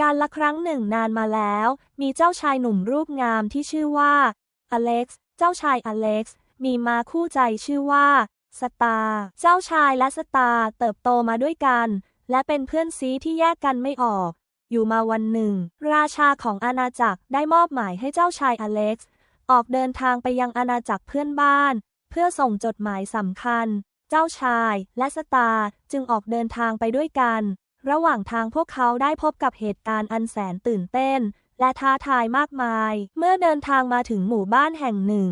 การละครั้งหนึ่งนานมาแล้ว มีเจ้าชายหนุ่มรูปงามที่ชื่อว่า อเล็กซ์ เจ้าชายอเล็กซ์ มีมาคู่ใจชื่อว่า สตาร์ เจ้าชายและสตาร์เติบโตมาด้วยกัน และเป็นเพื่อนซีที่แยกกันไม่ออก อยู่มาวันหนึ่ง ราชาของอาณาจักรได้มอบหมายให้เจ้าชายอเล็กซ์ ออกเดินทางไปยังอาณาจักรเพื่อนบ้าน เพื่อส่งจดหมายสำคัญ เจ้าชายและสตาร์จึงออกเดินทางไปด้วยกัน ระหว่างทางพวกเขาได้พบกับเหตุการณ์อันแสนตื่นเต้น และท้าทายมากมาย เมื่อเดินทางมาถึงหมู่บ้านแห่งหนึ่ง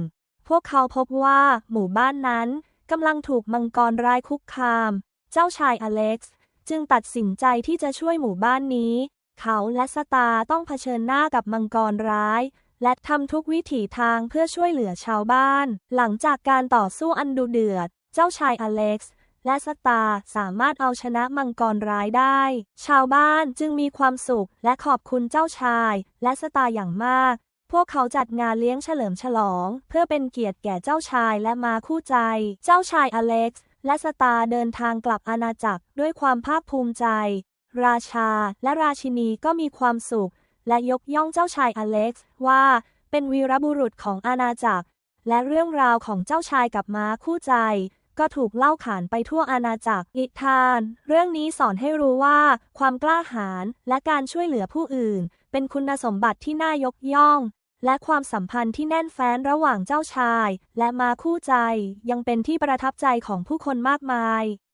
พวกเขาพบว่าหมู่บ้านนั้นกำลังถูกมังกรร้ายคุกคาม เจ้าชายอเล็กซ์จึงตัดสินใจที่จะช่วยหมู่บ้านนี้ เขาและสตาต้องเผชิญหน้ากับมังกรร้าย และทำทุกวิถีทางเพื่อช่วยเหลือชาวบ้าน หลังจากการต่อสู้อันดุเดือด เจ้าชายอเล็กซ์ และสตาร์สามารถเอาชนะมังกรร้ายได้ ชาวบ้านจึงมีความสุขและขอบคุณเจ้าชาย และสตาร์อย่างมาก พวกเขาจัดงานเลี้ยงเฉลิมฉลอง เพื่อเป็นเกียรติแก่เจ้าชายและมาคู่ใจ เจ้าชายอเล็กซ์ และสตาร์เดินทางกลับอาณาจักรด้วยความภาคภูมิใจ ราชาและราชินีก็มีความสุข และยกย่องเจ้าชายอเล็กซ์ว่าเป็นวีรบุรุษของอาณาจักร และเรื่องราวของเจ้าชายกับม้าคู่ใจ ก็ถูกเล่าขานไปทั่วอาณาจักรนิทาน เรื่องนี้สอนให้รู้ว่า ความกล้าหาญและการช่วยเหลือผู้อื่น เป็นคุณสมบัติที่น่ายกย่อง และความสัมพันธ์ที่แน่นแฟ้นระหว่างเจ้าชาย และมาคู่ใจ ยังเป็นที่ประทับใจของผู้คนมากมาย